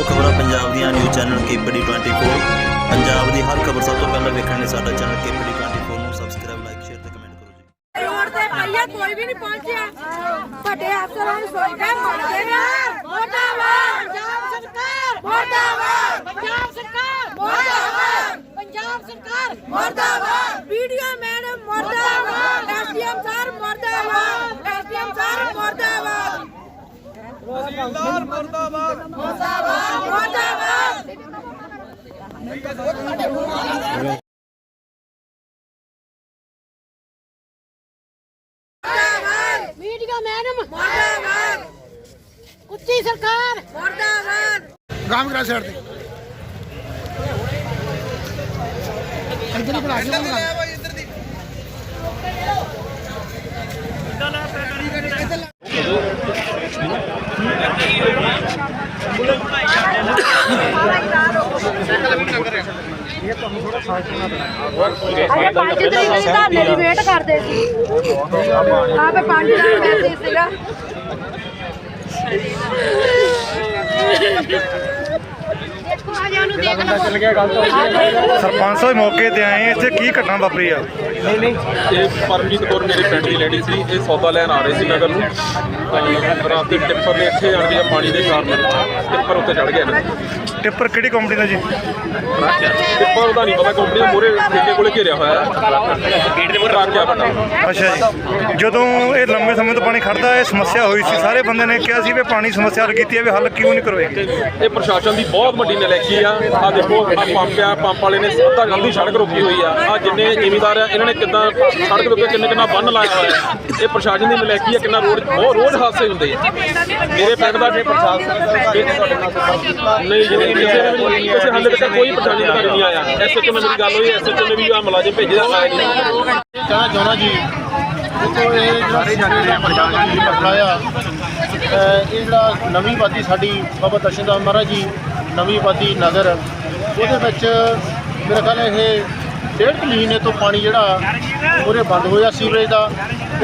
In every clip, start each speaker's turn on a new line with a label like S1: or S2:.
S1: ਹੋ ਖਬਰਾਂ ਪੰਜਾਬ ਦੀਆਂ ਨਿਊਜ਼ ਚੈਨਲ ਕੇਪੀਡੀ 24 ਪੰਜਾਬ ਦੀ ਹਰ ਖਬਰ ਸਭ ਤੋਂ ਪਹਿਲਾਂ ਵੇਖਣ ਲਈ ਸਾਡਾ ਚੈਨਲ ਕੇਪੀਡੀ 24 ਨੂੰ ਸਬਸਕ੍ਰਾਈਬ ਲਾਈਕ ਸ਼ੇਅਰ ਤੇ ਕਮੈਂਟ ਕਰੋ ਜੀ।
S2: ਰੋਡ ਤੇ ਪਈਆ ਕੋਈ ਵੀ ਨਹੀਂ ਪਹੁੰਚਿਆ। ਵੱਡੇ ਅਫਸਰਾਂ ਨੂੰ ਸੋਚਦਾ ਮਰਦੇ ਨੇ ਮੋਟਾਵਾਰ, ਪੰਜਾਬ ਸਰਕਾਰ, ਮੋਟਾਵਾਰ, ਪੰਜਾਬ ਸਰਕਾਰ, ਮੋਟਾਵਾਰ, ਪੰਜਾਬ ਸਰਕਾਰ, ਮੋਟਾਵਾਰ। ਵੀਡੀਓ ਮੈਡਮ, ਮੋਟਾਵਾਰ। ਐਸਡੀਐਮ ਸਰ ਮੋਟਾਵਾਰ। ਐਸਡੀਐਮ ਤਹਿਸੀਲਦਾਰ ਮਰਦਾਬਾਦ। ਮਰਦਾਬਾਦ ਮਰਦਾਬਾਦ। ਮਰਦਾਬਾਦ। VDO madam. ਮਰਦਾਬਾਦ। ਉੱਚੀ ਸਰਕਾਰ। ਮਰਦਾਬਾਦ।
S3: ਰਾਮਗਰਾ ਸਾਈਡ ਤੇ। ਇੱਧਰ ਹੀ ਬਣਾ ਕੇ ਲਿਆ
S2: ਅਜੇ ਪੰਜ ਤਰੀਕ ਨੂੰ ਧਰਨੇ ਦੀ ਵੇਟ ਕਰਦੇ ਸੀ। ਆਪੇ ਪੰਜ ਤਰੀਕ ਮੈਸੇਜ ਸੀਗਾ। ਦੇਖੋ ਆ ਜਾ ਉਹਨੂੰ ਦੇਖ ਲਓ।
S3: ਸਰਪੰਚ ਸਾਹਿਬ ਮੌਕੇ ਤੇ ਆਏ ਇੱਥੇ ਕੀ ਘਟਨਾ ਵਾਪਰੀ ਆ?
S4: ਇਹ ਪਰਮਜੀਤ ਕੌਰ ਮੇਰੀ ਫਰੈਂਡ ਦੀ ਲੇਡੀ ਸੀ ਇਹ ਸੌਦਾ ਲੈਣ ਆ ਰਹੇ ਸੀ ਨਗਰ ਨੂੰ। ਤਾਂ ਰਾਤ ਦੇ ਟਿੱਪਰ ਨੇ ਇੱਥੇ ਆਣ ਕੇ ਪਾਣੀ ਦੇ ਕਾਰਨ ਟਿੱਪਰ ਉੱਤੇ ਚੜ ਗਿਆ ਨਾ।
S3: ਟਿੱਪਰ ਕਿਹੜੀ ਕੰਪਨੀ ਦਾ ਜੀ?
S4: ਟਿੱਪਰ ਦਾ ਨਹੀਂ ਪਤਾ ਕੰਪਨੀ ਦੇ ਮੂਹਰੇ ਠੇਕੇ ਕੋਲੇ ਘੇਰਿਆ ਹੋਇਆ। ਹੈ ਗੇਟ ਦੇ ਮੂਹਰੇ ਰੱਖ ਗਿਆ ਬੰਦਾ
S3: ਅੱਛਾ ਜੀ। ਜਦੋਂ ਇਹ ਲੰਬੇ ਸਮੇਂ ਤੋਂ ਪਾਣੀ ਖੜਦਾ ਇਹ ਸਮੱਸਿਆ ਹੋਈ ਸੀ। ਸਾਰੇ ਬੰਦੇ ਨੇ ਕਿਹਾ ਸੀ ਵੀ ਪਾਣੀ ਸਮੱਸਿਆ ਹੱਲ ਕੀਤੀ ਹੈ ਵੀ ਹੱਲ ਕਿਉਂ ਨਹੀਂ ਕਰਵਾਏਗੀ
S4: ਇਹ ਪ੍ਰਸ਼ਾਸਨ ਦੀ ਬਹੁਤ ਵੱਡੀ ਨਲੈਕੀ ਆ। ਆ ਦੇਖੋ ਆ ਪੰਪ ਆ ਪੰਪ ਵਾਲੇ ਨੇ ਅੱਧਾ ਗੰਦੀ ਸੜਕ ਰੋਕੀ ਹੋਈ ਆ। ਆ ਜਿੰਨੇ ਜ਼ਿਮੀਦਾਰ ਆ ਇਹਨਾਂ ਨੇ ਕਿੱਦਾਂ ਸੜਕ ਦੇ ਉੱਤੇ ਕਿੰਨੇ ਕਿੰਨਾ ਬੰਨ ਲਾਇਆ ਹੋਇਆ ਹੈ। ਇਹ ਪ੍ਰਸ਼ਾਸਨ ਦੀ ਨਲੈਕੀ ਆ ਕਿੰਨਾ ਰੋਡ ਬਹੁਤ ਰੋਜ਼ ਹਾਦਸੇ ਹੁੰਦੇ ਆ। ਮੇਰੇ ਪਿੰਡ ਦਾ ਜੇ ਪ੍ਰਸ਼ਾਸਨ ਨਹੀਂ ਜੀ ਨਹੀਂ, ਕਿਸੇ ਨੇ ਵੀ ਕਿਸੇ ਹਾਲੇ ਤੱਕ ਕੋਈ ਪ੍ਰਸ਼ਾਸਨ ਅਧਿਕਾਰੀ ਨਹੀਂ ਆਇਆ। ਐਸਐਚਓ ਨਾਲ ਮੇਰੀ ਗੱਲ ਹੋਈ ਐਸਐਚਓ ਨੇ ਵੀ ਆ ਮੁਲਾਜ਼ਮ ਭੇਜਿਆ ਆਇਆ ਨਹੀਂ।
S5: ਕਹਿਣਾ ਚਾਹੁੰਦਾ ਜੀ। ਦੇਖੋ ਇਹ ਜਿਹੜਾ ਸਾਡੇ ਪੰਜਾਬ ਦੀ ਮਸਲਾ ਆ ਇਹ ਜਿਹੜਾ ਨਵੀਂ ਆਬਾਦੀ ਸਾਡੀ ਬਾਬਾ ਦਰਸ਼ਨਦਾਸ ਮਹਾਰਾਜ ਜੀ ਨਵੀਂ ਆਬਾਦੀ ਨਗਰ ਉਹਦੇ ਵਿੱਚ ਮੇਰੇ ਖਿਆਲ ਇਹ ਡੇਢ ਕੁ ਮਹੀਨੇ ਤੋਂ ਪਾਣੀ ਜਿਹੜਾ ਪੂਰੇ ਬੰਦ ਹੋਇਆ ਸੀਵਰੇਜ ਦਾ।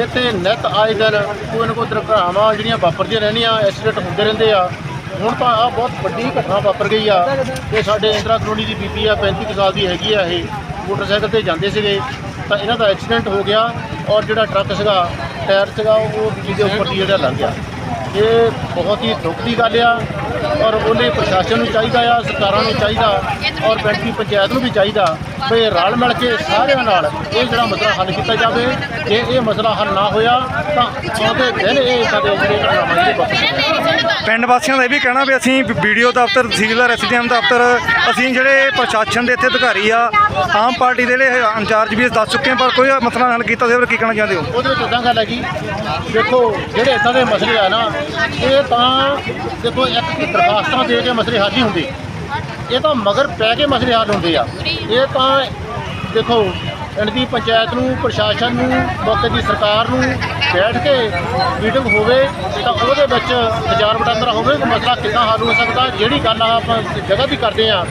S5: ਇੱਥੇ ਨਿਤ ਆਏ ਦਿਨ ਕੋਈ ਨਾ ਕੋਈ ਦੁਰਘਟਨਾਵਾਂ ਜਿਹੜੀਆਂ ਵਾਪਰਦੀਆਂ ਰਹਿੰਦੀਆਂ ਐਕਸੀਡੈਂਟ ਹੁੰਦੇ ਰਹਿੰਦੇ ਆ। ਹੁਣ ਤਾਂ ਆ ਬਹੁਤ ਵੱਡੀ ਘਟਨਾ ਵਾਪਰ ਗਈ ਆ ਇਹ ਸਾਡੇ ਇੰਦਰਾ ਕਲੋਨੀ ਦੀ ਬੀਬੀ ਆ 35 ਕੁ ਸਾਲ ਦੀ ਹੈਗੀ ਆ ਇਹ। ਮੋਟਰਸਾਈਕਲ ਤੇ ਜਾਂਦੇ ਸੀਗੇ, ਤਾਂ ਇਹਨਾਂ ਦਾ ਐਕਸੀਡੈਂਟ ਹੋ ਗਿਆ ਔਰ ਜਿਹੜਾ ਟਰੱਕ ਸੀਗਾ, ਟਾਇਰ ਸੀਗਾ, ਉਹ ਬਿਜਲੀ ਦੇ ਉੱਪਰ ਦੀ ਜਿਹੜਾ ਲੰਘ ਗਿਆ। ਇਹ ਬਹੁਤ ਹੀ ਦੁੱਖ ਦੀ ਗੱਲ ਆ ਔਰ ਉਹਨੇ ਪ੍ਰਸ਼ਾਸਨ ਨੂੰ ਚਾਹੀਦਾ ਆ ਸਰਕਾਰਾਂ ਨੂੰ ਚਾਹੀਦਾ ਔਰ ਪਿੰਡ ਦੀ ਪੰਚਾਇਤ ਨੂੰ ਵੀ ਚਾਹੀਦਾ ਵੀ ਰਲ ਮਿਲ ਕੇ ਸਾਰਿਆਂ ਨਾਲ ਇਹ ਜਿਹੜਾ ਮਸਲਾ ਹੱਲ ਕੀਤਾ ਜਾਵੇ। ਜੇ ਇਹ ਮਸਲਾ ਹੱਲ ਨਾ ਹੋਇਆ ਤਾਂ ਆਉਂਦੇ ਦਿਨ ਇਹ ਸਾਡੇ ਜਿਹੜੇ ਘਟਨਾਵਾਂ ਜਿਹੜੇ ਵਾਪਰ
S3: ਪਿੰਡ ਵਾਸੀਆਂ ਦਾ ਇਹ ਵੀ ਕਹਿਣਾ ਵੀ ਅਸੀਂ ਵੀਡੀਓ ਦਫ਼ਤਰ ਤਹਿਸੀਲਦਾਰ ਐਸਡੀਐਮ ਦਫ਼ਤਰ ਅਸੀਂ ਜਿਹੜੇ ਪ੍ਰਸ਼ਾਸਨ ਦੇ ਇੱਥੇ ਅਧਿਕਾਰੀ ਆ ਆਮ ਪਾਰਟੀ ਦੇ ਜਿਹੜੇ ਇੰਚਾਰਜ ਵੀ ਦੱਸ ਚੁੱਕੇ ਪਰ ਕੋਈ ਮਸਲਾ ਹੱਲ ਕੀਤਾ ਉਹਦੇ ਬਾਰੇ ਕੀ ਕਹਿਣਾ ਚਾਹੁੰਦੇ ਹੋ?
S5: ਉਹਦੇ ਵਿੱਚ ਇਦਾਂ ਗੱਲ ਹੈ ਜੀ ਦੇਖੋ ਜਿਹੜੇ ਇਦਾਂ ਦੇ ਮਸਲੇ ਆ ਨਾ ਇਹ ਤਾਂ ਦੇਖੋ ਇੱਕ ਦਰਖਾਸਤਾਂ ਦੇ ਕੇ ਮਸਲੇ ਹੱਲ ਨਹੀਂ ਹੁੰਦੇ। ਇਹ ਤਾਂ ਮਗਰ ਪੈ ਕੇ ਮਸਲੇ ਹੱਲ ਹੁੰਦੇ ਆ। ਇਹ ਤਾਂ ਦੇਖੋ ਪਿੰਡ ਦੀ ਪੰਚਾਇਤ ਨੂੰ, ਪ੍ਰਸ਼ਾਸਨ ਨੂੰ, ਮੌਕੇ ਦੀ ਸਰਕਾਰ ਨੂੰ ਬੈਠ ਕੇ ਮੀਟਿੰਗ ਹੋਵੇ ਤਾਂ ਉਹਦੇ ਵਿੱਚ ਵਿਚਾਰ ਵਟਾਂਦਰਾ ਹੋਵੇ ਕਿ ਮਸਲਾ ਕਿੱਦਾਂ ਹੱਲ ਹੋ ਸਕਦਾ, ਜਿਹੜੀ ਗੱਲ ਆਪਾਂ ਜਗ੍ਹਾ ਵੀ ਕਰਦੇ ਆ,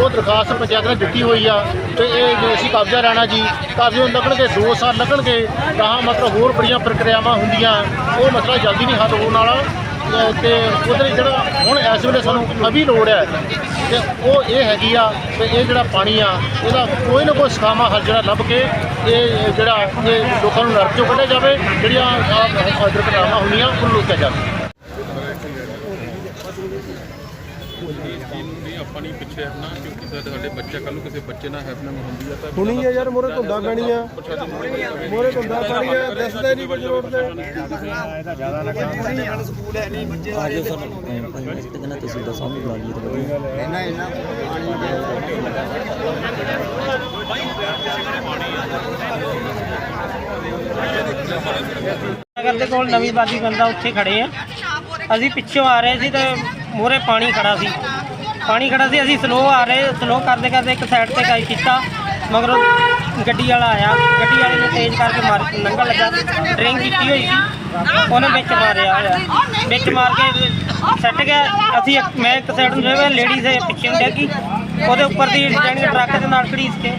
S5: ਉਹ ਦਰਖਾਸਤ ਪੰਚਾਇਤ ਨੇ ਦਿੱਤੀ ਹੋਈ ਆ ਤੇ ਇਹ ਜੇ ਅਸੀਂ ਕਬਜ਼ਾ ਰਹਿਣਾ ਜੀ, ਕਬਜ਼ੇ ਨੂੰ ਲੱਗਣਗੇ 2 ਸਾਲ ਲੱਗਣਗੇ, ਤਾਂ ਮਤਲਬ ਹੋਰ ਬੜੀਆਂ ਪ੍ਰਕਿਰਿਆਵਾਂ ਹੁੰਦੀਆਂ, ਉਹ ਮਸਲਾ ਜਲਦੀ ਨਹੀਂ ਹੱਲ ਹੋਣ ਵਾਲਾ। ਤੇ ਉਹਦੇ ਜਿਹੜਾ ਹੁਣ ਇਸ ਵੇਲੇ ਸਾਨੂੰ ਅਭੀ ਲੋੜ ਹੈ ਤੇ ਉਹ ਇਹ ਹੈਗੀ ਆ ਤੇ ਇਹ ਜਿਹੜਾ ਪਾਣੀ ਆ, ਇਹਦਾ ਕੋਈ ਨਾ ਕੋਈ ਸਖਾਮਾ ਹੱਲ ਜਿਹੜਾ ਲੱਭ ਕੇ ਇਹ ਜਿਹੜਾ ਇਹ ਲੋਕਾਂ ਨੂੰ ਨਰਕ ਚੋਂ ਕੱਢਿਆ ਜਾਵੇ, ਜਿਹੜੀਆਂ ਦੁਰਘਟਨਾਵਾਂ ਹੁੰਦੀਆਂ, ਉਹਨੂੰ ਰੋਕਿਆ ਜਾਵੇ।
S4: ਆਪਾਂ ਨਹੀਂ ਪਿੱਛੇ ਹਟਣਾ ਕਿਉਂਕਿ ਸਾਡੇ ਬੱਚੇ ਕੱਲ ਨੂੰ ਕਿਸੇ ਬੱਚੇ ਨਾਲ ਹੈਪਨਿੰਗ ਹੁੰਦੀ ਆ ਤਾਂ
S6: ਹੁਣੀ ਆ ਯਾਰ ਮੋਰੇ ਧੁੰਦਾਂ ਪੈਣੀਆਂ। ਮੋਰੇ ਧੁੰਦਾਂ ਪੈਣੀਆਂ ਦੱਸਦਾ ਨਹੀਂ ਕੁਝ ਰੋਡ ਤੇ
S1: ਤੁਸੀਂ ਦੱਸੋ ਵੀ ਬੁਲਾ ਲਈਏ
S7: ਨਗਰ ਦੇ ਕੋਲ ਨਵੀਂ ਬਾਦੀ ਬੰਦਾ ਉੱਥੇ ਖੜੇ ਆ। ਅਸੀਂ ਪਿੱਛੋਂ ਆ ਰਹੇ ਸੀ ਤੇ ਮੂਹਰੇ ਪਾਣੀ ਖੜਾ ਸੀ। ਪਾਣੀ ਖੜਾ ਸੀ ਅਸੀਂ ਸਲੋ ਆ ਰਹੇ ਸਲੋ ਕਰਦੇ ਕਰਦੇ ਇੱਕ ਸਾਈਡ ਤੇ ਕਾਈ ਕੀਤਾ ਮਗਰ ਗੱਡੀ ਵਾਲਾ ਆਇਆ ਗੱਡੀ ਵਾਲੇ ਨੇ ਤੇਜ਼ ਕਰਕੇ ਮਾਰ ਲੰਘਣ ਲੱਗਾ ਡਰਿੰਕ ਕੀਤੀ ਹੋਈ ਸੀ ਉਹਨੇ ਵਿੱਚ ਮਾਰਿਆ ਹੋਇਆ ਵਿੱਚ ਮਾਰ ਕੇ ਸੱਟ ਗਿਆ ਅਸੀਂ ਇੱਕ- ਮੈਂ ਇੱਕ ਸਾਈਡ ਨੂੰ ਜਿਹੜਾ ਲੇਡੀ ਸੇ ਪਿੱਛੇ ਨੂੰ ਡਿੱਗੀ ਉਹਦੇ ਉੱਪਰ ਦੀ ਕਿ ਟਰੱਕ ਦੇ ਨਾਲ ਘੜੀਸ ਕੇ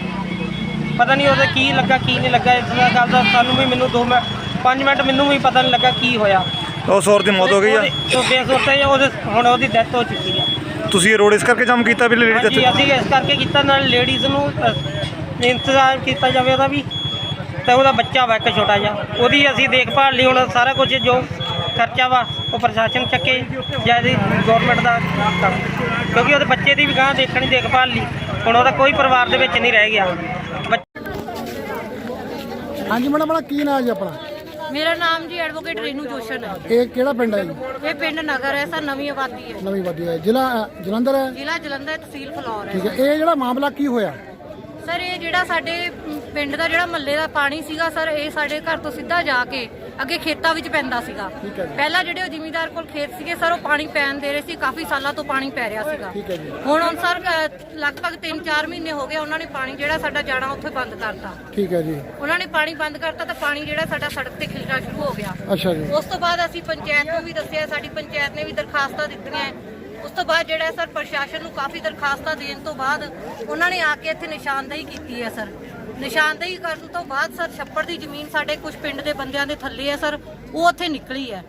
S7: ਪਤਾ ਨਹੀਂ ਉਹਦੇ ਕੀ ਲੱਗਾ ਕੀ ਨਹੀਂ ਲੱਗਾ ਇਸ ਦਾ ਗੱਲ ਦਾ ਸਾਨੂੰ ਵੀ ਮੈਨੂੰ 2 ਮਿੰਟ 5 ਮਿੰਟ ਮੈਨੂੰ ਵੀ ਪਤਾ ਨਹੀਂ ਲੱਗਾ ਕੀ ਹੋਇਆ।
S3: ਉਸ ਔਰ ਦੀ ਮੌਤ ਹੋ ਗਈ ਆ।
S7: ਉਹ ਬੇਸੁਰਤ ਹੈ ਉਹਦੇ ਹੁਣ ਉਹਦੀ ਡੈਥ ਹੋ ਚੁੱਕੀ ਹੈ
S3: ਤੁਸੀਂ ਇਹ ਰੋਡ ਇਸ ਕਰਕੇ ਜਾਮ ਕੀਤਾ ਵੀ ਲੇਡੀ
S7: ਹਾਂਜੀ ਅਸੀਂ ਇਸ ਕਰਕੇ ਕੀਤਾ ਨਾਲ ਲੇਡੀਜ਼ ਨੂੰ ਅ, ਇੰਤਜ਼ਾਮ ਕੀਤਾ ਜਾਵੇ ਉਹਦਾ ਵੀ ਤੇ ਉਹਦਾ ਬੱਚਾ ਵਾ ਇੱਕ ਛੋਟਾ ਜਿਹਾ। ਉਹਦੀ ਅਸੀਂ ਦੇਖਭਾਲ ਲਈ ਹੁਣ ਸਾਰਾ ਕੁਝ ਜੋ ਖਰਚਾ ਵਾ ਉਹ ਪ੍ਰਸ਼ਾਸਨ ਚੱਕੇ ਜਾਂ ਇਹਦੀ ਗਵਰਨਮੈਂਟ ਦਾ ਕੰਮ। ਕਿਉਂਕਿ ਉਹਦੇ ਬੱਚੇ ਦੀ ਵੀ ਗਾਂ ਦੇਖਣੀ ਦੇਖਭਾਲ ਲਈ ਹੁਣ ਉਹਦਾ ਕੋਈ ਪਰਿਵਾਰ ਦੇ ਵਿੱਚ ਨਹੀਂ ਰਹਿ ਗਿਆ। ਬੱਚ-
S8: ਹਾਂਜੀ ਮੈਡਮ ਆਪਣਾ ਕੀ ਨਾਮ ਜੀ ਆਪਣਾ?
S9: ਮੇਰਾ ਨਾਮ ਜੀ ਐਡਵੋਕੇਟ ਰੇਨੂ ਜੋਸ਼ਨ ਹੈ।
S8: ਇਹ ਕਿਹੜਾ ਪਿੰਡ ਹੈ ਜੀ?
S9: ਇਹ ਪਿੰਡ ਨਗਰ ਹੈ ਸਰ ਨਵੀਂ ਆਬਾਦੀ ਹੈ।
S8: ਨਵੀਂ ਵਾਦੀ ਹੈ। ਜ਼ਿਲ੍ਹਾ ਅ, ਜਲੰਧਰ ਹੈ?
S9: ਜ਼ਿਲ੍ਹਾ ਜਲੰਧਰ ਤਹਿਸੀਲ ਫਲੌਰ ਹੈ।
S8: ਠੀਕ ਹੈ। ਇਹ ਜਿਹੜਾ ਮਾਮਲਾ ਕੀ ਹੋਇਆ?
S9: ਸਰ ਇਹ ਜਿਹੜਾ ਸਾਡੇ ਪਿੰਡ ਦਾ ਜਿਹੜਾ ਮੱਲੇ ਦਾ ਪਾਣੀ ਸੀਗਾ ਸਰ ਇਹ ਸਾਡੇ ਘਰ ਤੋਂ ਸਿੱਧਾ ਜਾ ਕੇ ਅੱਗੇ ਖੇਤਾਂ ਵਿੱਚ ਪੈਂਦਾ ਸੀਗਾ। ਪਹਿਲਾਂ ਜਿਹੜੇ ਉਹ ਜ਼ਿਮੀਂਦਾਰ ਕੋਲ ਖੇਤ ਸੀਗੇ ਸਰ ਉਹ ਪਾਣੀ ਪੈਣ ਦੇ ਰਹੇ ਸੀ ਕਾਫੀ ਸਾਲਾਂ ਤੋਂ ਪਾਣੀ ਪੈ ਰਿਹਾ ਸੀਗਾ। ਹੁਣ ਹੁਣ ਸਰ ਲਗਭਗ 3-4 ਮਹੀਨੇ ਹੋ ਗਏ ਉਹਨਾਂ ਨੇ ਪਾਣੀ ਜਿਹੜਾ ਸਾਡਾ ਜਾਣਾ ਉੱਥੇ ਬੰਦ ਕਰਤਾ।
S8: ਠੀਕ ਹੈ ਜੀ।
S9: ਉਹਨਾਂ ਨੇ ਪਾਣੀ ਬੰਦ ਕਰਤਾ ਤਾਂ ਪਾਣੀ ਜਿਹੜਾ ਸਾਡਾ ਸੜਕ ਤੇ ਖਿਲਣਾ ਸ਼ੁਰੂ ਹੋ ਗਿਆ।
S8: ਅੱਛਾ ਜੀ।
S9: ਉਸ ਤੋਂ ਬਾਅਦ ਅਸੀਂ ਪੰਚਾਇਤ ਨੂੰ ਵੀ ਦੱਸਿਆ ਸਾਡੀ ਪੰਚਾਇਤ ਨੇ ਵੀ ਦਰਖਾਸਤਾਂ ਦਿੱਤੀਆਂ। ਉਸ ਤੋਂ ਬਾਅਦ ਜਿਹੜਾ ਸਰ ਪ੍ਰਸ਼ਾਸਨ ਨੂੰ ਕਾਫੀ ਦਰਖਾਸਤਾਂ ਦੇਣ ਤੋਂ ਬਾਅਦ ਉਹਨਾਂ ਨੇ ਆ ਕੇ ਇੱਥੇ ਨਿਸ਼ਾਨਦੇਹੀ ਕੀਤੀ ਹੈ ਸਰ। ਨਿਸ਼ਾਨਦੇਹੀ ਕਰਨ ਤੋਂ ਬਾਅਦ ਸਰ ਛੱਪੜ ਦੀ ਜ਼ਮੀਨ ਸਾਡੇ ਕੁਝ ਪਿੰਡ ਦੇ ਬੰਦਿਆਂ ਦੇ ਥੱਲੇ ਹੈ ਸਰ, ਉਹ ਉੱਥੇ ਨਿਕਲੀ ਹੈ।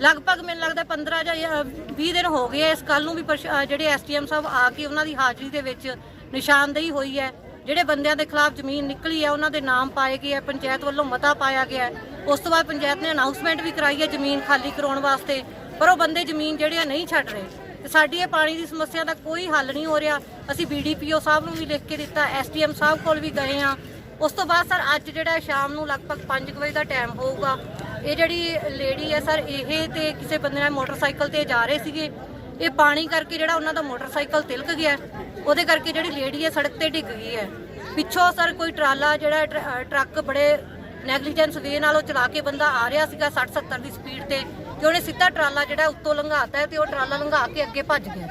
S9: ਲਗਭਗ ਮੈਨੂੰ ਲੱਗਦਾ 15 ਜਾਂ 20 ਦਿਨ ਹੋ ਗਏ ਇਸ ਗੱਲ ਨੂੰ ਵੀ ਜਿਹੜੇ ਐਸਟੀਐਮ ਸਾਹਿਬ ਆ ਕੇ ਉਹਨਾਂ ਦੀ ਹਾਜ਼ਰੀ ਦੇ ਵਿੱਚ ਨਿਸ਼ਾਨਦੇਹੀ ਹੋਈ ਹੈ। ਜਿਹੜੇ ਬੰਦਿਆਂ ਦੇ ਖਿਲਾਫ ਜ਼ਮੀਨ ਨਿਕਲੀ ਹੈ, ਉਹਨਾਂ ਦੇ ਨਾਮ ਪਾਏ ਗਏ ਹੈ, ਪੰਚਾਇਤ ਵੱਲੋਂ ਮਤਾ ਪਾਇਆ ਗਿਆ ਹੈ। ਉਸ ਤੋਂ ਬਾਅਦ ਪੰਚਾਇਤ ਨੇ ਅਨਾਉਂਸਮੈਂਟ ਵੀ ਕਰਾਈ ਹੈ ਜ਼ਮੀਨ ਖਾਲੀ ਕਰਾਉਣ ਵਾਸਤੇ, ਪਰ ਉਹ ਬੰਦੇ ਜ਼ਮੀਨ ਜਿਹੜੀ ਆ ਨਹੀਂ ਛੱਡ ਰਹੇ। ਤੇ ਸਾਡੀ ਇਹ ਪਾਣੀ ਦੀ ਸਮੱਸਿਆ ਦਾ ਕੋਈ ਹੱਲ ਨਹੀਂ ਹੋ ਰਿਹਾ। ਅਸੀਂ ਬੀਡੀਪੀਓ ਸਾਹਿਬ ਨੂੰ ਵੀ ਲਿਖ ਕੇ ਦਿੱਤਾ ਐਸਟੀਐਮ ਸਾਹਿਬ ਕੋਲ ਵੀ ਗਏ ਆ ਉਸ ਤੋਂ ਬਾਅਦ ਸਰ, ਅੱਜ ਜਿਹੜਾ ਸ਼ਾਮ ਨੂੰ ਲਗਭਗ 5 ਵਜੇ ਦਾ ਟਾਈਮ ਹੋਊਗਾ। ਇਹ ਜਿਹੜੀ ਲੇਡੀ ਹੈ ਸਰ, ਇਹ ਤੇ ਕਿਸੇ ਬੰਦੇ ਨਾਲ ਮੋਟਰਸਾਈਕਲ ਤੇ ਜਾ ਰਹੇ ਸੀਗੇ। ਇਹ ਪਾਣੀ ਕਰਕੇ ਜਿਹੜਾ ਉਹਨਾਂ ਦਾ ਮੋਟਰਸਾਈਕਲ ਤਿਲਕ ਗਿਆ, ਉਹਦੇ ਕਰਕੇ ਜਿਹੜੀ ਲੇਡੀ ਹੈ ਸੜਕ ਤੇ ਡਿੱਗ ਗਈ ਹੈ। ਪਿੱਛੋਂ ਸਰ, ਕੋਈ ਟਰਾਲਾ ਜਿਹੜਾ ਟਰ- ਟਰੱਕ ਬੜੇ ਨੈਗਲੀਜੈਂਸ ਵੇ ਨਾਲ ਉਹ ਚਲਾ ਕੇ ਬੰਦਾ ਆ ਰਿਹਾ ਸੀਗਾ 60 70 ਦੀ ਸਪੀਡ ਤੇ। ਤੇ ਉਹਨੇ ਸਿੱਧਾ ਟਰਾਲਾ ਜਿਹੜਾ ਉੱਤੋਂ ਲੰਘਾਤਾ ਹੈ ਤੇ ਉਹ ਟਰਾਲਾ ਲੰਘਾ ਕੇ ਅੱਗੇ ਭੱਜ ਗਿਆ।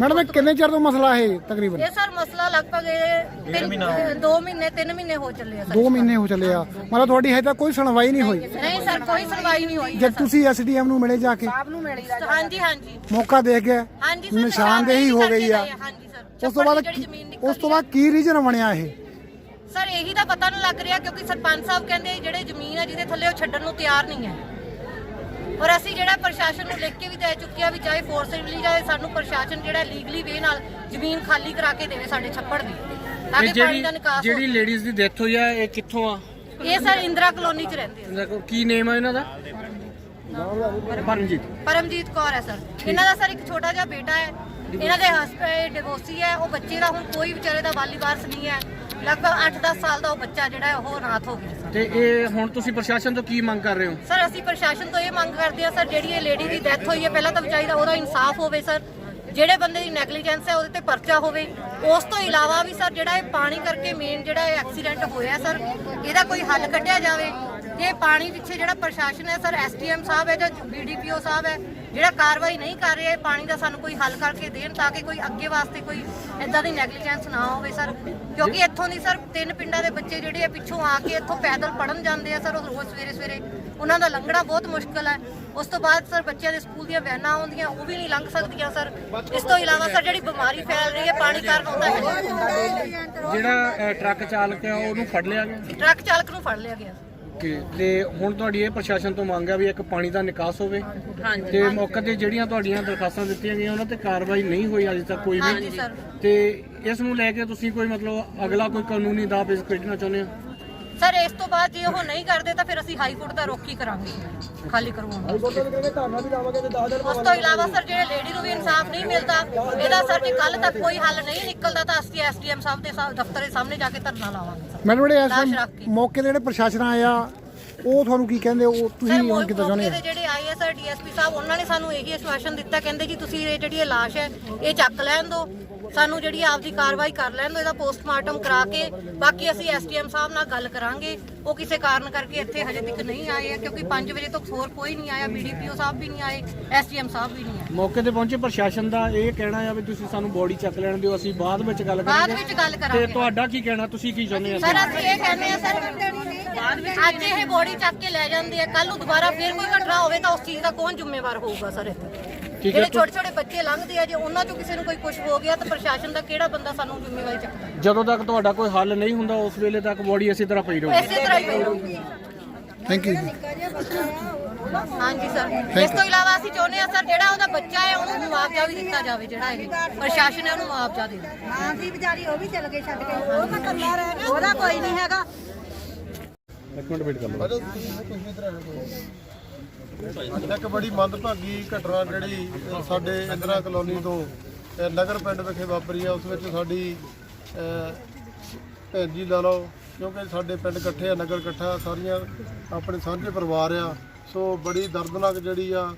S8: ਮੈਡਮ ਇਹ ਕਿੰਨੇ ਚਿਰ ਤੋਂ ਮਸਲਾ ਹੈ ਤਕਰੀਬਨ?
S9: ਇਹ ਸਰ ਮਸਲਾ ਲਗਭਗ ਇਹ ਤਿੰਨ 2 ਮਹੀਨੇ 3 ਮਹੀਨੇ ਹੋ ਚੱਲੇ ਆ ਸਰ।
S8: 2 ਮਹੀਨੇ ਹੋ ਚੱਲੇ ਆ। ਮਤਲਬ ਤੁਹਾਡੀ ਹਜੇ ਤੱਕ ਕੋਈ ਸੁਣਵਾਈ ਨਹੀਂ ਹੋਈ?
S9: ਨਹੀਂ ਸਰ ਕੋਈ ਸੁਣਵਾਈ ਨਹੀਂ ਹੋਈ।
S8: ਜਦ ਤੁਸੀਂ ਐਸਡੀਐਮ ਨੂੰ ਮਿਲੇ ਜਾ ਕੇ?
S9: ਹਾਂਜੀ ਹਾਂਜੀ।
S8: ਮੌਕਾ ਦੇਖ ਗਏ
S9: ਹਾਂਜੀ ਸਰ
S8: ਨਿਸ਼ਾਨਦੇਹੀ ਹੋ ਗਈ ਆ।
S9: ਹਾਂਜੀ ਸਰ।
S8: ਉਸ ਤੋਂ ਬਾਅਦ ਕੀ- ਉਸ ਤੋਂ ਬਾਅਦ ਕੀ ਰੀਜਨ ਬਣਿਆ ਇਹ?
S9: ਸਰ ਇਹੀ ਤਾਂ ਪਤਾ ਨਹੀਂ ਲੱਗ ਰਿਹਾ ਕਿਉਂਕਿ ਸਰਪੰਚ ਸਾਹਿਬ ਕਹਿੰਦੇ ਜਿਹੜੇ ਜ਼ਮੀਨ ਹੈ ਜਿਹਦੇ ਥੱਲੇ ਉਹ ਛੱਡਣ ਨੂੰ ਤਿਆਰ ਨਹੀਂ ਹੈ। ਔਰ ਅਸੀਂ ਜਿਹੜਾ ਪ੍ਰਸ਼ਾਸਨ ਨੂੰ ਲਿਖ ਕੇ ਵੀ ਦੇ ਚੁੱਕੇ ਆ ਵੀ ਚਾਹੇ ਫੋਰਸਫੁਲੀ ਜਾਏ ਸਾਨੂੰ ਪ੍ਰਸ਼ਾਸਨ ਜਿਹੜਾ ਲੀਗਲੀ ਵੇ ਨਾਲ ਜ਼ਮੀਨ ਖਾਲੀ ਕਰਾ ਕੇ ਦੇਵੇ ਸਾਡੇ ਛੱਪੜ ਦੀ। ਤਾਂ ਕਿ ਪਾਣੀ ਦਾ ਨਿਕਾਸ ਹੋ
S10: ਜਿਹੜੀ ਲੇਡੀਜ਼ ਦੀ ਡੈਥ ਹੋਈ ਆ ਇਹ ਕਿੱਥੋਂ ਆ?
S9: ਇਹ ਸਰ ਇੰਦਰਾ ਕਲੋਨੀ 'ਚ ਰਹਿੰਦੇ ਆ।
S10: ਕੀ ਨੇਮ ਆ ਇਹਨਾਂ ਦਾ? ਪਰਮਜੀਤ।
S9: ਪਰਮਜੀਤ ਕੌਰ ਹੈ ਸਰ। ਇਹਨਾਂ ਦਾ ਸਰ ਇੱਕ ਛੋਟਾ ਜਿਹਾ ਬੇਟਾ ਹੈ। ਇਹਨਾਂ ਦੇ ਹਸਬੰਡ ਡਿਵੋਰਸੀ ਹੈ। ਉਹ ਬੱਚੇ ਦਾ ਹੁਣ ਕੋਈ ਵਿਚਾਰੇ ਦਾ ਵਾਲੀ ਵਾਰਸ ਨਹੀਂ ਹੈ। ਲਗਭਗ 8-10 ਸਾਲ ਦਾ ਉਹ ਬੱਚਾ ਜਿਹੜਾ ਹੈ ਉਹ ਅਨਾਥ ਹੋ ਗਿਆ।
S10: ਤੇ ਇਹ ਹੁਣ ਤੁਸੀਂ ਪ੍ਰਸ਼ਾਸਨ ਤੋਂ ਕੀ ਮੰਗ ਕਰ ਰਹੇ ਹੋ?
S9: ਸਰ, ਅਸੀਂ ਪ੍ਰਸ਼ਾਸਨ ਤੋਂ ਇਹ ਮੰਗ ਕਰਦੇ ਹਾਂ, ਸਰ, ਜਿਹੜੀ ਇਹ ਲੇਡੀ ਦੀ ਡੈਥ ਹੋਈ ਹੈ, ਪਹਿਲਾਂ ਤਾਂ ਚਾਹੀਦਾ ਉਹਦਾ ਇਨਸਾਫ ਹੋਵੇ, ਸਰ। ਜਿਹੜੇ ਬੰਦੇ ਦੀ ਨੈਗਲੀਜੈਂਸ ਹੈ, ਉਹਦੇ ਤੇ ਪਰਚਾ ਹੋਵੇ। ਉਸ ਤੋਂ ਇਲਾਵਾ ਵੀ, ਸਰ, ਜਿਹੜਾ ਇਹ ਪਾਣੀ ਕਰਕੇ ਮੇਨ ਜਿਹੜਾ ਇਹ ਐਕਸੀਡੈਂਟ ਹੋਇਆ, ਸਰ, ਇਹਦਾ ਕੋਈ ਹੱਲ ਕੱਢਿਆ ਜਾਵੇ? ਤੇ ਇਹ ਪਾਣੀ ਪਿੱਛੇ ਜਿਹੜਾ ਪ੍ਰਸ਼ਾਸਨ ਹੈ, ਸਰ ਐਸਡੀਐਮ ਸਾਹਿਬ ਹੈ ਜਾਂ ਬੀਡੀਪੀਓ ਸਾਹਿਬ ਹੈ ਜਿਹੜਾ ਕਾਰਵਾਈ ਨਹੀਂ ਕਰ ਰਿਹਾ ਇਹ ਪਾਣੀ ਦਾ ਸਾਨੂੰ ਕੋਈ ਹੱਲ ਕਰਕੇ ਦੇਣ ਤਾਂ ਕਿ ਕੋਈ ਅੱਗੇ ਵਾਸਤੇ ਕੋਈ ਇਦਾਂ ਦੀ ਨੈਗਲੀਜੈਂਸ ਨਾ ਹੋਵੇ ਸਰ। ਕਿਉਂਕਿ ਇੱਥੋਂ ਦੀ ਸਰ ਤਿੰਨ ਪਿੰਡਾਂ ਦੇ ਬੱਚੇ ਜਿਹੜੇ ਆ ਪਿੱਛੋਂ ਆ ਕੇ ਇੱਥੋਂ ਪੈਦਲ ਪੜਨ ਜਾਂਦੇ ਆ ਸਰ ਉਹ ਰੋਜ਼ ਸਵੇਰੇ ਸਵੇਰੇ। ਉਹਨਾਂ ਦਾ ਲੰਘਣਾ ਬਹੁਤ ਮੁਸ਼ਕਲ ਹੈ। ਉਸ ਤੋਂ ਬਾਅਦ ਸਰ ਬੱਚਿਆਂ ਦੇ ਸਕੂਲ ਦੀਆਂ ਵੈਨਾਂ ਆਉਂਦੀਆਂ ਉਹ ਵੀ ਨਹੀਂ ਲੰਘ ਸਕਦੀਆਂ ਸਰ। ਇਸ ਤੋਂ ਇਲਾਵਾ ਸਰ ਜਿਹੜੀ ਬਿਮਾਰੀ ਫੈਲ ਰਹੀ ਹੈ ਪਾਣੀ ਕਾਰਨ ਉਹਦਾ ਹੈ।
S10: ਜਿਹੜਾ ਟਰੱਕ ਚਾਲਕ ਆ ਉਹਨੂੰ ਫੜ ਲਿਆ ਗਿਆ?
S9: ਟਰੱਕ ਚਾਲਕ ਨੂੰ ਫੜ ਲਿਆ ਗਿਆ।
S10: ਓਕੇ ਤੇ ਹੁਣ ਤੁਹਾਡੀ ਇਹ ਪ੍ਰਸ਼ਾਸਨ ਤੋਂ ਮੰਗ ਆ ਵੀ ਇੱਕ ਪਾਣੀ ਦਾ ਨਿਕਾਸ ਹੋਵੇ। ਤੇ ਮੌਕੇ ਤੇ ਜਿਹੜੀਆਂ ਤੁਹਾਡੀਆਂ ਦਰਖਾਸਤਾਂ ਦਿੱਤੀਆਂ ਗਈਆਂ ਉਹਨਾਂ ਤੇ ਕਾਰਵਾਈ ਨਹੀਂ ਹੋਈ ਅਜੇ ਤੱਕ ਕੋਈ ਵੀ। ਤੇ ਇਸ ਨੂੰ ਲੈ ਕੇ ਤੁਸੀਂ ਕੋਈ ਮਤਲਬ ਅਗਲਾ ਕੋਈ ਕਾਨੂੰਨੀ ਦਾਅ ਪੇਸ਼ ਕੱਢਣਾ ਚਾਹੁੰਦੇ ਹੋ?
S9: ਸਰ ਇਸ ਤੋਂ ਬਾਅਦ ਜੇ ਉਹ ਨਹੀਂ ਕਰਦੇ ਤਾਂ ਫਿਰ ਅਸੀਂ ਹਾਈ ਕੋਰਟ ਦਾ ਹੀ ਕਰਾਂਗੇ। ਖਾਲੀ ਕਰਵਾਉਣ ਦਾ ਉਸ ਤੋਂ ਇਲਾਵਾ ਸਰ ਜਿਹੜੇ ਲੇਡੀ ਨੂੰ ਵੀ ਇਨਸਾਫ ਨਹੀਂ ਮਿਲਦਾ ਇਹਦਾ ਸਰ ਜੇ ਕੱਲ ਤੱਕ ਕੋਈ ਹੱਲ ਨਹੀਂ ਨਿਕਲਦਾ ਤਾਂ ਅਸੀਂ ਐਸਡੀਐਮ ਸਾਹਿਬ ਦੇ ਸਾ- ਦਫ਼ਤਰ ਦੇ ਸਾਹਮਣੇ ਜਾ ਕੇ ਧਰਨਾ ਲਾਵਾਂਗੇ। ਸਰ
S8: ਮੈਡਮ ਜਿਹੜੇ
S9: ਲਾਸ਼
S8: ਇਸ
S9: ਰੱਖ ਕੇ।
S8: ਮੌਕੇ ਦੇ ਜਿਹੜੇ ਪ੍ਰਸ਼ਾਸਨ ਆਇਆ ਉਹ ਤੁਹਾਨੂੰ ਕੀ ਕਹਿੰਦੇ ਉਹ ਤੁਸੀਂ ਹੁਣ ਕਿੱਦਾਂ ਚਾਹੁੰਦੇ
S9: ਦੇ
S8: ਆ
S9: ਜਿਹੜੇ ਆਏ ਆ ਸਰ ਡੀਐਸਪੀ ਸਾਹਿਬ ਉਹਨਾਂ ਨੇ ਸਾਨੂੰ ਇਹੀ ਆਸ਼ਵਾਸਨ ਦਿੱਤਾ ਕਹਿੰਦੇ ਜੀ ਤੁਸੀਂ ਇਹ ਜਿਹੜੀ ਇਹ ਲਾਸ਼ ਹੈ ਇਹ ਚੱਕ ਲੈਣ ਦਿਓ ਸਾਨੂੰ ਜਿਹੜੀ ਆਪਦੀ ਕਾਰਵਾਈ ਕਰ ਲੈਣ ਦਿਓ ਇਹਦਾ ਪੋਸਟਮਾਰਟਮ ਕਰਾ ਕੇ ਬਾਕੀ ਅਸੀਂ ਐਸਡੀਐਮ ਸਾਹਿਬ ਨਾਲ ਗੱਲ ਕਰਾਂਗੇ। ਉਹ ਕਿਸੇ ਕਾਰਨ ਕਰਕੇ ਇੱਥੇ ਹਜੇ ਤੱਕ ਨਹੀਂ ਆਏ ਆ ਕਿਉਂਕਿ 5 ਵਜੇ ਤੋਂ ਹੋਰ ਕੋਈ ਨਹੀਂ ਆਇਆ ਬੀਡੀਪੀਓ ਸਾਹਿਬ ਵੀ ਨਹੀਂ ਆਏ ਐਸਡੀਐਮ ਸਾਹਿਬ ਵੀ ਨਹੀਂ ਆਏ।
S10: ਮੌਕੇ ਤੇ ਪਹੁੰਚੇ ਪ੍ਰਸ਼ਾਸਨ ਦਾ ਇਹ ਕਹਿਣਾ ਆ ਵੀ ਤੁਸੀਂ ਸਾਨੂੰ ਬੋਡੀ ਚੱਕ ਲੈਣ ਦਿਓ ਅਸੀਂ ਬਾਅਦ ਵਿੱਚ ਗੱਲ
S9: ਬਾਅਦ
S10: ਕਰਾਂਗੇ
S9: ਵਿੱਚ ਗੱਲ
S10: ਤੇ
S9: ਕਰਾਂਗੇ
S10: ਤੁਹਾਡਾ ਕੀ ਕਹਿਣਾ ਤੁਸੀਂ ਕੀ ਚਾਹੁੰਦੇ ਆ?
S9: ਸਰ ਅਸੀਂ ਇਹ ਕਹਿੰਦੇ ਆ ਸਰ ਅੱਜ ਇਹ ਬੋਡੀ ਚੱਕ ਕੇ ਲੈ ਜਾਂਦੇ ਆ ਕੱਲ ਨੂੰ ਦੁਬਾਰਾ ਫੇਰ ਕੋਈ ਘਟਨਾ ਹੋਵੇ ਤਾਂ ਉਸ ਚੀਜ਼ ਦਾ ਕੌਣ ਜ਼ਿੰਮੇਵਾਰ ਹੋਊਗਾ ਸਰ ਇੱਥੇ? ਜਿਹੜੇ ਛੋਟੇ ਛੋਟੇ ਬੱਚੇ ਲੰਘਦੇ ਆ ਜੇ ਉਹਨਾਂ ਚੋਂ ਕਿਸੇ ਨੂੰ ਕੋਈ ਕੁਝ ਹੋ ਗਿਆ ਤਾਂ ਪ੍ਰਸ਼ਾਸਨ ਦਾ ਕਿਹੜਾ ਬੰਦਾ ਸਾਨੂੰ ਜ਼ਿੰਮੇਵਾਰੀ ਚੱਕਦਾ?
S10: ਜਦੋਂ ਤੱਕ ਤੁਹਾਡਾ ਕੋਈ ਹੱਲ ਨਹੀਂ ਹੁੰਦਾ ਉਸ ਵੇਲੇ ਤੱਕ ਬੋਡੀ ਇਸੇ ਤਰ੍ਹਾਂ ਪਈ ਰਹੂਗੀ।
S9: ਇਸੇ ਤਰ੍ਹਾਂ ਹੀ ਪਈ ਰਹੂਗੀ।
S8: ਥੈਂਕ ਯੂ
S9: ਹਾਂਜੀ ਸਰ। ਇਸ ਤੋਂ ਇਲਾਵਾ ਅਸੀਂ ਚਾਹੁੰਦੇ ਹਾਂ ਸਰ ਜਿਹੜਾ ਉਹਦਾ ਬੱਚਾ ਹੈ ਉਹਨੂੰ ਮੁਆਵਜ਼ਾ ਵੀ ਦਿੱਤਾ ਜਾਵੇ ਜਿਹੜਾ ਇਹ ਪ੍ਰਸ਼ਾਸਨ ਹੈ ਉਹਨੂੰ ਮੁਆਵਜ਼ਾ ਦੇਵੇ।
S11: ਹਾਂ ਦੀ ਵਿਚਾਰੀ ਉਹ ਵੀ ਚਲ ਗਏ ਛੱਡ ਕੇ। ਉਹ ਤਾਂ ਕੱਲਾ ਰਹਿ ਗਿਆ ਉਹਦਾ ਕੋਈ ਨਹੀਂ ਹੈਗਾ।
S6: ਇੱਕ ਇੱਕ ਬੜੀ ਮੰਦਭਾਗੀ ਘਟਨਾ ਜਿਹੜੀ ਸਾਡੇ ਇੰਦਰਾ ਕਲੋਨੀ ਤੋਂ ਨਗਰ ਪਿੰਡ ਵਿਖੇ ਵਾਪਰੀ ਆ ਉਸ ਵਿੱਚ ਸਾਡੀ ਅ, ਭੈਣ ਜੀ ਲਾ ਲਓ ਕਿਉਂਕਿ ਸਾਡੇ ਪਿੰਡ ਇਕੱਠੇ ਆ ਨਗਰ ਇਕੱਠਾ ਸਾਰੀਆਂ ਆਪਣੇ ਸਾਂਝੇ ਪਰਿਵਾਰ ਆ। ਸੋ ਬੜੀ ਦਰਦਨਾਕ ਜਿਹੜੀ ਆ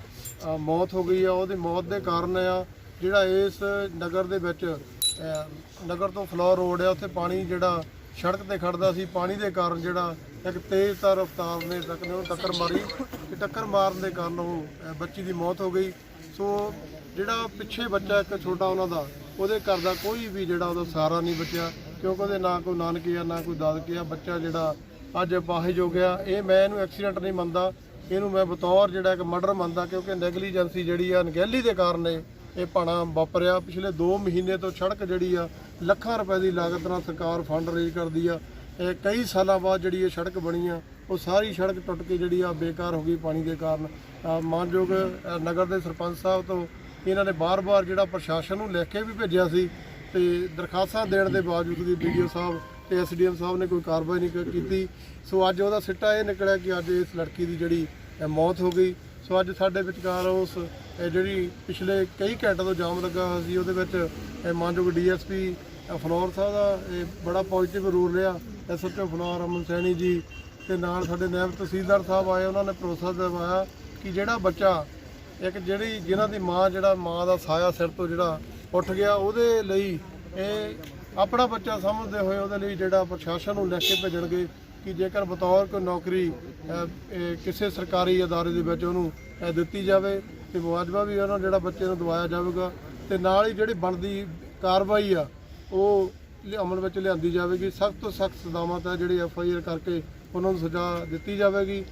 S6: ਮੌਤ ਹੋ ਗਈ ਆ ਉਹਦੀ ਮੌਤ ਦੇ ਕਾਰਨ ਆ ਜਿਹੜਾ ਇਸ ਨਗਰ ਦੇ ਵਿੱਚ ਨਗਰ ਤੋਂ ਫਲੋਰ ਰੋਡ ਆ ਉੱਥੇ ਪਾਣੀ ਜਿਹੜਾ ਸੜਕ ਤੇ ਖੜਦਾ ਸੀ, ਪਾਣੀ ਦੇ ਕਾਰਨ ਜਿਹੜਾ ਇੱਕ ਤੇਜ਼ ਤਰ ਰਫ਼ਤਾਰ ਨੇ ਟਰੱਕ ਨੇ ਉਹਨੂੰ ਟੱਕਰ ਮਾਰੀ। ਤੇ ਟੱਕਰ ਮਾਰਨ ਦੇ ਕਾਰਨ ਉਹ ਬੱਚੀ ਦੀ ਮੌਤ ਹੋ ਗਈ। ਸੋ ਜਿਹੜਾ ਪਿੱਛੇ ਬੱਚਾ ਇੱਕ ਛੋਟਾ ਉਹਨਾਂ ਦਾ, ਉਹਦੇ ਘਰ ਦਾ ਕੋਈ ਵੀ ਜਿਹੜਾ ਉਹਦਾ ਸਹਾਰਾ ਨਹੀਂ ਬਚਿਆ। ਕਿਉਂਕਿ ਉਹਦੇ ਨਾ ਕੋਈ ਨਾਨਕੇ ਆ, ਨਾ ਕੋਈ ਦਾਦਕੇ ਆ, ਬੱਚਾ ਜਿਹੜਾ ਅੱਜ ਅਪਾਹਿਜ ਹੋ ਗਿਆ। ਇਹ ਮੈਂ ਇਹਨੂੰ ਐਕਸੀਡੈਂਟ ਨਹੀਂ ਮੰਨਦਾ। ਇਹਨੂੰ ਮੈਂ ਬਤੌਰ ਜਿਹੜਾ ਇੱਕ ਮਰਡਰ ਮੰਨਦਾ, ਕਿਉਂਕਿ ਨੈਗਲੀਜੈਂਸੀ ਜਿਹੜੀ ਆ, ਅਣਗਹਿਲੀ ਦੇ ਕਾਰਨ ਇਹ ਇਹ ਭਾਣਾ ਵਾਪਰਿਆ। ਪਿਛਲੇ 2 ਮਹੀਨੇ ਤੋਂ ਸੜਕ ਜਿਹੜੀ ਆ, ਲੱਖਾਂ ਰੁਪਏ ਦੀ ਲਾਗਤ ਨਾਲ ਸਰਕਾਰ ਫੰਡ ਰੇਜ਼ ਕਰਦੀ ਆ। ਇਹ ਕਈ ਸਾਲਾਂ ਬਾਅਦ ਜਿਹੜੀ ਇਹ ਸੜਕ ਬਣੀ ਆ, ਉਹ ਸਾਰੀ ਸੜਕ ਟੁੱਟ ਕੇ ਜਿਹੜੀ ਆ ਬੇਕਾਰ ਹੋ ਗਈ ਪਾਣੀ ਦੇ ਕਾਰਨ। ਮਾਨਯੋਗ ਨਗਰ ਦੇ ਸਰਪੰਚ ਸਾਹਿਬ ਤੋਂ ਇਹਨਾਂ ਨੇ ਬਾਰ-ਬਾਰ ਜਿਹੜਾ ਪ੍ਰਸ਼ਾਸਨ ਨੂੰ ਲਿਖ ਕੇ ਵੀ ਭੇਜਿਆ ਸੀ ਤੇ ਦਰਖਾਸਤਾਂ ਦੇਣ ਦੇ ਬਾਵਜੂਦ ਵੀ ਵੀਡੀਓ ਸਾਹਿਬ ਤੇ ਐਸਡੀਐਮ ਸਾਹਿਬ ਨੇ ਕੋਈ ਕਾਰਵਾਈ ਨਹੀਂ ਕੀਤੀ। ਸੋ ਅੱਜ ਉਹਦਾ ਸਿੱਟਾ ਇਹ ਨਿਕਲਿਆ ਕਿ ਅੱਜ ਇਸ ਲੜਕੀ ਦੀ ਜਿਹੜੀ ਮੌਤ ਹੋ ਗਈ। ਸੋ ਅੱਜ ਸਾਡੇ ਵਿਚਕਾਰ ਉਸ ਅ, ਜਿਹੜੀ ਪਿਛਲੇ ਕਈ ਘੰਟੇ ਤੋਂ ਜਾਮ ਲੱਗਾ ਹੋਇਆ ਸੀ ਉਹਦੇ ਵਿੱਚ ਅ, ਮਾਨਯੋਗ ਡੀਐਸਪੀ ਫਲੋਰ ਸਾਹਿਬ ਦਾ ਇਹ ਬੜਾ ਪੋਜ਼ਿਟਿਵ ਰੂਲ ਰਿਹਾ। ਐਸਐਚਓ ਫਲੋਰ ਅਮਨ ਸੈਣੀ ਜੀ ਤੇ ਨਾਲ ਸਾਡੇ ਨਾਇਬ ਤਹਿਸੀਲਦਾਰ ਸਾਹਿਬ ਆਏ ਉਹਨਾਂ ਨੇ ਭਰੋਸਾ ਦਿਵਾਇਆ ਕਿ ਜਿਹੜਾ ਬੱਚਾ ਇੱਕ ਜਿਹੜੀ ਜਿਨ੍ਹਾਂ ਦੀ ਮਾਂ ਜਿਹੜਾ ਮਾਂ ਦਾ ਸਾਇਆ ਸਿਰ ਤੋਂ ਜਿਹੜਾ ਉੱਠ ਗਿਆ ਉਹਦੇ ਲਈ ਇਹ ਆਪਣਾ ਬੱਚਾ ਸਮਝਦੇ ਹੋਏ ਉਹਦੇ ਲਈ ਜਿਹੜਾ ਪ੍ਰਸ਼ਾਸਨ ਨੂੰ ਲੈ ਕੇ ਭੇਜਣਗੇ ਕਿ ਜੇਕਰ ਬਤੌਰ ਕੋਈ ਨੌਕਰੀ ਕਿਸੇ ਸਰਕਾਰੀ ਅਦਾਰੇ ਦੇ ਵਿੱਚ ਉਹਨੂੰ ਦਿੱਤੀ ਜਾਵੇ। ਤੇ ਮੁਆਵਜ਼ਾ ਵੀ ਉਹਨਾਂ ਜਿਹੜਾ ਬੱਚੇ ਨੂੰ ਦਵਾਇਆ ਜਾਵੇਗਾ ਤੇ ਨਾਲ ਹੀ ਜਿਹੜੀ ਬਣਦੀ ਕਾਰਵਾਈ ਆ, ਉਹ ਅਮਲ ਵਿੱਚ ਲਿਆਂਦੀ ਜਾਵੇਗੀ। ਸਖਤ ਤੋਂ ਸਖਤ ਸਜ਼ਾਵਾਂ ਤਾਂ ਜਿਹੜੀ ਐਫ ਆਈ ਆਰ ਕਰਕੇ ਉਹਨਾਂ ਨੂੰ ਸਜ਼ਾ ਦਿੱਤੀ ਜਾਵੇਗੀ।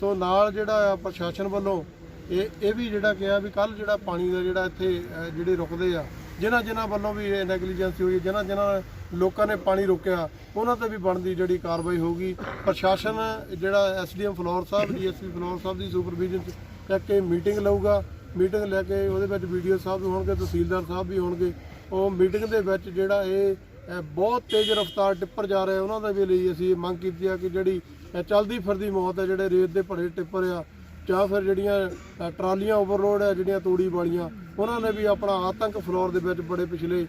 S6: ਸੋ ਨਾਲ ਜਿਹੜਾ ਆ ਪ੍ਰਸ਼ਾਸਨ ਵੱਲੋਂ ਇਹ ਇਹ ਵੀ ਜਿਹੜਾ ਕਿਹਾ ਵੀ ਕੱਲ ਜਿਹੜਾ ਪਾਣੀ ਦਾ ਜਿਹੜਾ ਇੱਥੇ ਜਿਹੜੇ ਰੁਕਦੇ ਆ, ਜਿਨ੍ਹਾਂ ਜਿਨ੍ਹਾਂ ਵੱਲੋਂ ਵੀ ਇਹ ਨੈਗਲੀਜੈਂਸੀ ਹੋਈ, ਜਿਨ੍ਹਾਂ ਜਿਨ੍ਹਾਂ ਲੋਕਾਂ ਨੇ ਪਾਣੀ ਰੋਕਿਆ, ਉਹਨਾਂ ਤੇ ਵੀ ਬਣਦੀ ਜਿਹੜੀ ਕਾਰਵਾਈ ਹੋਊਗੀ। ਪ੍ਰਸ਼ਾਸਨ ਜਿਹੜਾ ਐਸਡੀਐਮ ਫਲੋਰ ਸਾਹਿਬ ਡੀਐਸਪੀ ਫਲੋਰ ਸਾਹਿਬ ਦੀ ਸੁਪਰਵਿਜ਼ਨ ਚ ਚੱਕ ਕੇ ਮੀਟਿੰਗ ਲਊਗਾ। ਮੀਟਿੰਗ ਲੈ ਕੇ ਉਹਦੇ ਵਿੱਚ ਵੀਡੀਓ ਸਾਹਿਬ ਵੀ ਹੋਣਗੇ ਤਹਿਸੀਲਦਾਰ ਸਾਹਿਬ ਵੀ ਹੋਣਗੇ। ਉਹ ਮੀਟਿੰਗ ਦੇ ਵਿੱਚ ਜਿਹੜਾ ਇਹ ਬਹੁਤ ਤੇਜ਼ ਰਫ਼ਤਾਰ ਟਿੱਪਰ ਜਾ ਰਿਹਾ ਉਹਨਾਂ ਦੇ ਵੀ ਲਈ ਅਸੀਂ ਇਹ ਮੰਗ ਕੀਤੀ ਆ ਕਿ ਜਿਹੜੀ ਅਹ, ਚੱਲਦੀ ਫਿਰਦੀ ਮੌਤ ਹੈ ਜਿਹੜੇ ਰੇਤ ਦੇ ਭਰੇ ਟਿੱਪਰ ਆ ਜਾਂ ਫਿਰ ਜਿਹੜੀਆਂ ਟਰਾਲੀਆਂ ਓਵਰਲੋਡ ਹੈ ਜਿਹੜੀਆਂ ਤੂੜੀ ਵਾਲੀਆਂ ਉਹਨਾਂ ਨੇ ਵੀ ਆਪਣਾ ਆਤੰਕ ਫਲੋਰ ਦੇ ਵਿੱਚ ਬੜੇ ਪਿਛਲੇ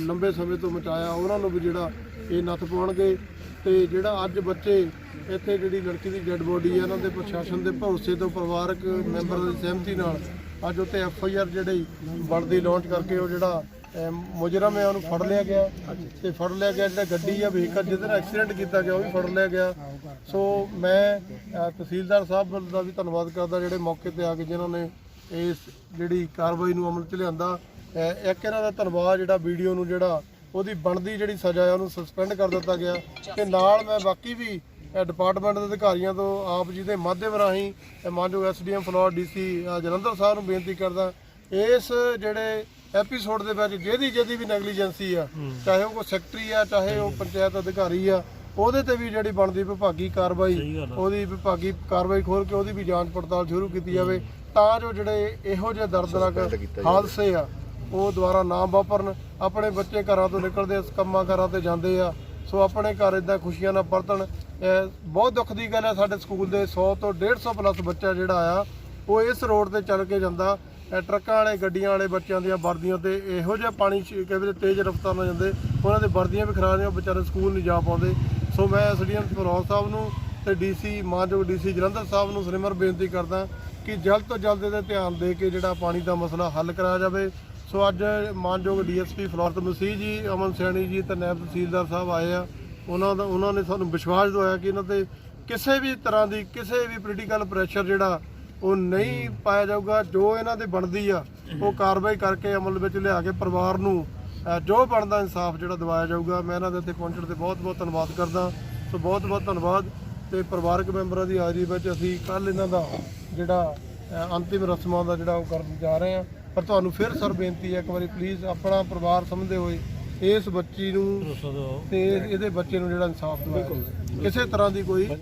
S6: ਲੰਬੇ ਸਮੇਂ ਤੋਂ ਮਚਾਇਆ। ਉਹਨਾਂ ਨੂੰ ਵੀ ਜਿਹੜਾ ਇਹ ਨੱਥ ਪਾਉਣਗੇ। ਤੇ ਜਿਹੜਾ ਅੱਜ ਬੱਚੇ ਇੱਥੇ ਜਿਹੜੀ ਲੜਕੀ ਦੀ ਡੈੱਡ ਬੋਡੀ ਹੈ ਉਹਨਾਂ ਦੇ ਪ੍ਰਸ਼ਾਸਨ ਦੇ ਭਰੋਸੇ ਤੋਂ ਪਰਿਵਾਰਕ ਮੈਂਬਰਾਂ ਦੀ ਸਹਿਮਤੀ ਨਾਲ ਅੱਜ ਉੱਤੇ ਐਫ ਆਈ ਆਰ ਜਿਹੜੀ ਬਣਦੀ ਲਾਂਚ ਕਰਕੇ ਉਹ ਜਿਹੜਾ ਮੁਜਰਮ ਹੈ, ਉਹਨੂੰ ਫੜ ਲਿਆ ਗਿਆ। ਤੇ ਫੜ ਲਿਆ ਗਿਆ ਜਿਹੜਾ ਗੱਡੀ ਆ ਵਹੀਕਲ ਜਿਹਦੇ ਨਾਲ ਐਕਸੀਡੈਂਟ ਕੀਤਾ ਗਿਆ, ਉਹ ਵੀ ਫੜ ਲਿਆ ਗਿਆ। ਸੋ ਮੈਂ ਤਹਿਸੀਲਦਾਰ ਸਾਹਿਬ ਦਾ ਵੀ ਧੰਨਵਾਦ ਕਰਦਾ ਜਿਹੜੇ ਮੌਕੇ ਤੇ ਆ ਕੇ ਜਿਨ੍ਹਾਂ ਨੇ ਇਸ ਜਿਹੜੀ ਕਾਰਵਾਈ ਨੂੰ ਅਮਲ 'ਚ ਲਿਆਂਦਾ। ਇੱਕ ਇਹਨਾਂ ਦਾ ਧੰਨਵਾਦ ਜਿਹੜਾ ਵੀਡੀਓ ਨੂੰ ਜਿਹੜਾ, ਉਹਦੀ ਬਣਦੀ ਜਿਹੜੀ ਸਜ਼ਾ ਹੈ ਉਹਨੂੰ ਸਸਪੈਂਡ ਕਰ ਦਿੱਤਾ ਗਿਆ। ਤੇ ਨਾਲ ਮੈਂ ਬਾਕੀ ਵੀ ਡਿਪਾਰਟਮੈਂਟ ਦੇ ਅਧਿਕਾਰੀਆਂ ਤੋਂ ਆਪ ਜੀ ਦੇ ਮਾਧਿਅਮ ਰਾਹੀਂ ਮਾਨਯੋਗ ਐਸਡੀਐਮ ਫਲੋਰ ਡੀਸੀ ਜਲੰਧਰ ਸਾਹਿਬ ਨੂੰ ਬੇਨਤੀ ਕਰਦਾ ਇਸ ਜਿਹੜੇ ਐਪੀਸੋਡ ਦੇ ਵਿੱਚ ਜਿਹਦੀ ਜਿਹਦੀ ਵੀ ਨੈਗਲੀਜੈਂਸੀ ਆ ਚਾਹੇ ਉਹ ਕੋਈ ਸੈਕਟਰੀ ਆ ਚਾਹੇ ਉਹ ਪੰਚਾਇਤ ਅਧਿਕਾਰੀ ਆ ਉਹਦੇ ਤੇ ਵੀ ਜਿਹੜੀ ਬਣਦੀ ਵਿਭਾਗੀ ਕਾਰਵਾਈ ਉਹਦੀ ਵਿਭਾਗੀ ਕਾਰਵਾਈ ਖੋਲ ਕੇ ਉਹਦੀ ਵੀ ਜਾਂਚ ਪੜਤਾਲ ਸ਼ੁਰੂ ਕੀਤੀ ਜਾਵੇ। ਤਾਂ ਜੋ ਜਿਹੜੇ ਇਹੋ ਜਿਹੇ ਦਰਦਨਾਕ ਹਾਦਸੇ ਆ ਉਹ ਦੁਬਾਰਾ ਨਾ ਵਾਪਰਨ। ਆਪਣੇ ਬੱਚੇ ਘਰਾਂ ਤੋਂ ਨਿਕਲਦੇ ਇਸ ਕੰਮਾਂ ਘਰਾਂ ਤੇ ਜਾਂਦੇ ਆ। ਸੋ ਆਪਣੇ ਘਰ ਇਦਾਂ ਖੁਸ਼ੀਆਂ ਨਾਲ ਪਰਤਣ ਬਹੁਤ ਦੁੱਖ ਦੀ ਗੱਲ ਹੈ ਸਾਡੇ ਸਕੂਲ ਦੇ 100 ਤੋਂ 150 ਪਲੱਸ ਬੱਚਾ ਜਿਹੜਾ ਆ, ਉਹ ਇਸ ਰੋਡ ਤੇ ਚੱਲ ਕੇ ਜਾਂਦਾ। ਟਰੱਕਾਂ ਵਾਲੇ, ਗੱਡੀਆਂ ਵਾਲੇ ਬੱਚਿਆਂ ਦੀਆਂ ਵਰਦੀਆਂ ਤੇ ਇਹੋ ਜਿਹਾ ਪਾਣੀ ਕਈ ਵੇਲੇ ਤੇਜ਼ ਰਫ਼ਤਾਰ ਨਾਲ ਜਾਂਦੇ, ਉਹਨਾਂ ਦੇ ਵਰਦੀਆਂ ਵੀ ਖਰਾਬ ਨੇ, ਉਹ ਵਿਚਾਰੇ ਸਕੂਲ ਨਹੀਂ ਜਾ ਪਾਉਂਦੇ। ਸੋ ਮੈਂ ਐਸਡੀਐਮ ਫਰੋਜ਼ ਸਾਹਿਬ ਨੂੰ ਤੇ ਡੀਸੀ, ਮਾਨਯੋਗ ਡੀਸੀ ਜਲੰਧਰ ਸਾਹਿਬ ਨੂੰ ਸਰਿਮਰ ਬੇਨਤੀ ਕਰਦਾ ਕਿ ਜਲਦ ਤੋਂ ਜਲਦ ਇਹਦੇ ਧਿਆਨ ਦੇ ਕੇ ਜਿਹੜਾ ਪਾਣੀ ਦਾ ਮਸਲਾ ਹੱਲ ਕਰਾਇਆ ਜਾਵੇ। ਸੋ ਅੱਜ ਮਾਨਯੋਗ ਡੀਐਸਪੀ ਫਲੋਰ ਤੋਂ ਮਸੀਹ ਜੀ ਅਮਨ ਸੈਣੀ ਜੀ ਤੇ ਨਾਇਬ ਤਹਿਸੀਲਦਾਰ ਸਾਹਿਬ ਆਏ ਆ। ਉਹਨਾਂ ਦਾ ਉਹਨਾਂ ਨੇ ਸਾਨੂੰ ਵਿਸ਼ਵਾਸ ਦਿਵਾਇਆ ਕਿ ਇਹਨਾਂ ਤੇ ਕਿਸੇ ਵੀ ਤਰ੍ਹਾਂ ਦੀ ਕਿਸੇ ਵੀ ਪੋਲੀਟੀਕਲ ਪ੍ਰੈਸ਼ਰ ਜਿਹੜਾ ਉਹ ਨਹੀਂ ਪਾਇਆ ਜਾਊਗਾ। ਜੋ ਇਹਨਾਂ ਦੇ ਬਣਦੀ ਆ ਉਹ ਕਾਰਵਾਈ ਕਰਕੇ ਅਮਲ ਵਿੱਚ ਲਿਆ ਕੇ ਪਰਿਵਾਰ ਨੂੰ ਜੋ ਬਣਦਾ ਇਨਸਾਫ ਜਿਹੜਾ ਦਿਵਾਇਆ ਜਾਊਗਾ। ਮੈਂ ਇਹਨਾਂ ਦੇ ਇੱਥੇ ਪਹੁੰਚਣ ਤੇ ਬਹੁਤ ਬਹੁਤ ਧੰਨਵਾਦ ਕਰਦਾ। ਸੋ ਬਹੁਤ ਬਹੁਤ ਧੰਨਵਾਦ। ਤੇ ਪਰਿਵਾਰਕ ਮੈਂਬਰਾਂ ਦੀ ਹਾਜ਼ਰੀ ਵਿੱਚ ਅਸੀਂ ਕੱਲ ਇਹਨਾਂ ਦਾ ਜਿਹੜਾ ਅੰਤਿਮ ਰਸਮਾਂ ਦਾ ਜਿਹੜਾ ਉਹ ਕਰਨ ਜਾ ਰਹੇ ਹਾਂ। ਪਰ ਤੁਹਾਨੂੰ ਫਿਰ ਸਰ ਬੇਨਤੀ ਹੈ ਇੱਕ ਵਾਰੀ ਪਲੀਜ਼ ਆਪਣਾ ਪਰਿਵਾਰ ਸਮਝਦੇ ਹੋਏ ਇਸ ਬੱਚੀ ਨੂੰ ਤੇ ਇਹਦੇ ਬੱਚੇ ਨੂੰ ਜਿਹੜਾ ਇਨਸਾਫ ਦਿਵਾਇਆ। ਕਿਸੇ ਤਰ੍ਹਾਂ ਦੀ ਕੋਈ